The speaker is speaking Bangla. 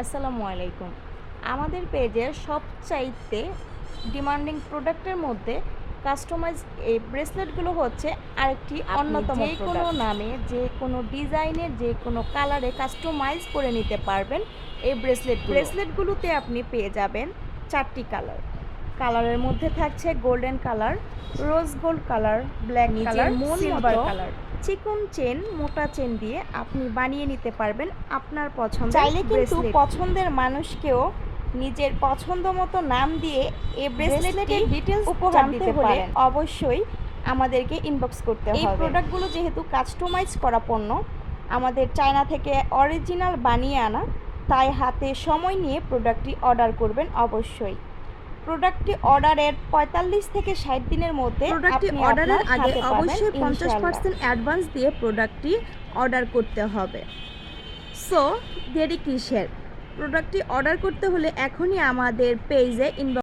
আসসালামু আলাইকুম। আমাদের পেজের সবচাইতে ডিমান্ডিং প্রোডাক্টের মধ্যে কাস্টমাইজ এই ব্রেসলেটগুলো হচ্ছে আরেকটি অন্যতম যে কোনো নামে যে কোনো ডিজাইনের যে কোনো কালারে কাস্টমাইজ করে নিতে পারবেন এই ব্রেসলেট ব্রেসলেটগুলোতে আপনি পেয়ে যাবেন চারটি কালার কালারের মধ্যে থাকছে golden colour rose gold colour black colour silver colour চিকন চেন মোটা চেন দিয়ে আপনি বানিয়ে নিতে পারবেন আপনার পছন্দ চাইলে কিন্তু পছন্দের মানুষকেও নিজের পছন্দ মতো নাম দিয়ে এই ব্রেসলেটের ডিটেলস উপহার দিতে পারেন। অবশ্যই আমাদেরকে ইনবক্স করতে হবে। এই প্রোডাক্টগুলো যেহেতু কাস্টমাইজ করা পণ্য আমাদের চায়না থেকে অরিজিনাল বানিয়ে আনা তাই হাতে সময় নিয়ে প্রোডাক্টটি অর্ডার করবেন অবশ্যই। প্রোডাক্টটি অর্ডারের পঁয়তাল্লিশ থেকে ষাট দিনের মধ্যে প্রোডাক্টটি অর্ডারের আগে অবশ্যই পঞ্চাশ পার্সেন্ট অ্যাডভান্স দিয়ে প্রোডাক্টটি অর্ডার করতে হবে। সো দেরি কিসের? প্রোডাক্টটি অর্ডার করতে হলে এখনই আমাদের পেজে ইনবক্স